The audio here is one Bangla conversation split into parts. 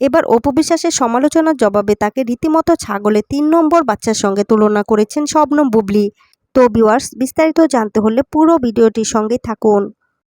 এবার অপবিশ্বাসের সমালোচনার জবাবে তাকে রীতিমতো ছাগলে তিন নম্বর বাচ্চার সঙ্গে তুলনা করেছেন স্বপ্নম বুবলি। তো ভিউয়ার্স বিস্তারিত জানতে হলে পুরো ভিডিওটির সঙ্গে থাকুন।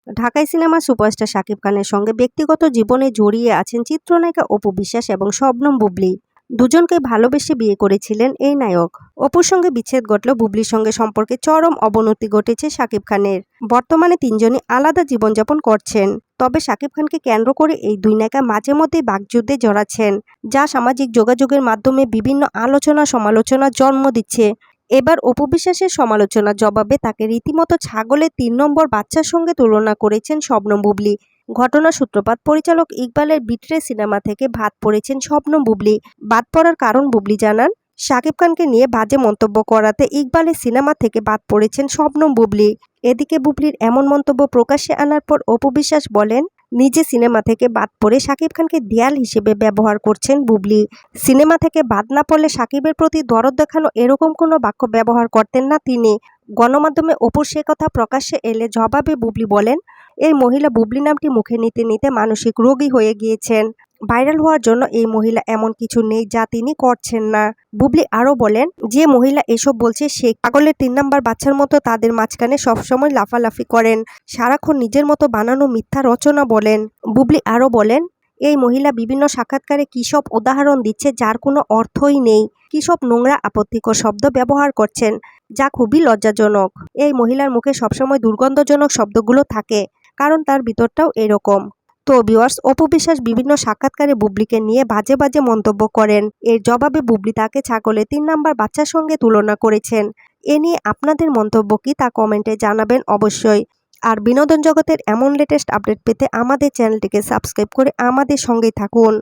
ঢাকাই সিনেমা সুপারস্টার শাকিব খানের সঙ্গে ব্যক্তিগত জীবনে জড়িয়ে আছেন চিত্রনায়িকা অপু বিশ্বাস এবং শবনম বুবলি। দুজনকে ভালোবেসে বিয়ে করেছিলেন এই নায়ক। অপুর সঙ্গে বিচ্ছেদ ঘটলেও বুবলির সঙ্গে সম্পর্কে চরম অবনতি ঘটেছে শাকিব খানের। বর্তমানে তিনজনই আলাদা জীবনযাপন করছেন। তবে শাকিব খানকে কেন্দ্র করে এই দুই নায়িকা মাঝে মধ্যে বাগযুদ্ধে জড়াচ্ছেন, যা সামাজিক যোগাযোগের মাধ্যমে বিভিন্ন আলোচনা সমালোচনা জন্ম দিচ্ছে। এবার অপবিশ্বাসের সমালোচনার জবাবে তাকে রীতিমতো ছাগলের তিন নম্বর বাচ্চার সঙ্গে তুলনা করেছেন শবনম বুবলি। ঘটনা সূত্রপাত, পরিচালক ইকবালের বিট্রে সিনেমা থেকে ভাত পড়েছেন স্বপ্ন বুবলি। বাদ পড়ার কারণ বুবলি জানান, শাকিব খানকে নিয়ে বাজে মন্তব্য করাতে ইকবালের সিনেমা থেকে বাদ পড়েছেন শবনম বুবলি। এদিকে বুবলির এমন মন্তব্য প্রকাশ্যে আনার পর অপু বিশ্বাস বলেন, নিজে সিনেমা থেকে বাদ পড়ে শাকিব খানকে দেয়াল হিসেবে ব্যবহার করছেন বুবলি। সিনেমা থেকে বাদ না পড়লে সাকিবের প্রতি দরদ দেখানো এরকম কোনো বাক্য ব্যবহার করতেন না তিনি। গণমাধ্যমে অপুর সে কথা প্রকাশ্যে এলে জবাবে বুবলি বলেন এই মহিলা বুবলি নামটি মুখে নিতে নিতে মানসিক রোগী হয়ে গিয়েছেন। ভাইরাল হওয়ার জন্য এই মহিলা এমন কিছু নেই যা তিনি করছেন না। বুবলি আরও বলেন, যে মহিলা এসব বলছে সে পাগলের তিন নাম্বার বাচ্চার মতো তাদের মাঝখানে সবসময় লাফালাফি করেন, সারাক্ষণ নিজের মতো বানানো মিথ্যা রচনা বলেন। বুবলি আরও বলেন, এই মহিলা বিভিন্ন সাক্ষাৎকারে কী সব উদাহরণ দিচ্ছে যার কোনো অর্থই নেই, কী সব নোংরা আপত্তিকর শব্দ ব্যবহার করছেন, যা খুবই লজ্জাজনক। এই মহিলার মুখে সবসময় দুর্গন্ধজনক শব্দগুলো থাকে কারণ তার ভিতরটাও এরকম। তো ভিউয়ার্স অপবিশ্বাস বিভিন্ন সাক্ষাৎকারে বুবলিকে নিয়ে বাজে বাজে মন্তব্য করেন। এর জবাবে বুবলি তাকে ছাগলে তিন নাম্বার বাচ্চার সঙ্গে তুলনা করেছেন। এ নিয়ে আপনাদের মন্তব্য কি তা কমেন্টে জানাবেন অবশ্যই। আর বিনোদন জগতের এমন লেটেস্ট আপডেট পেতে আমাদের চ্যানেলটিকে সাবস্ক্রাইব করে আমাদের সঙ্গেই থাকুন।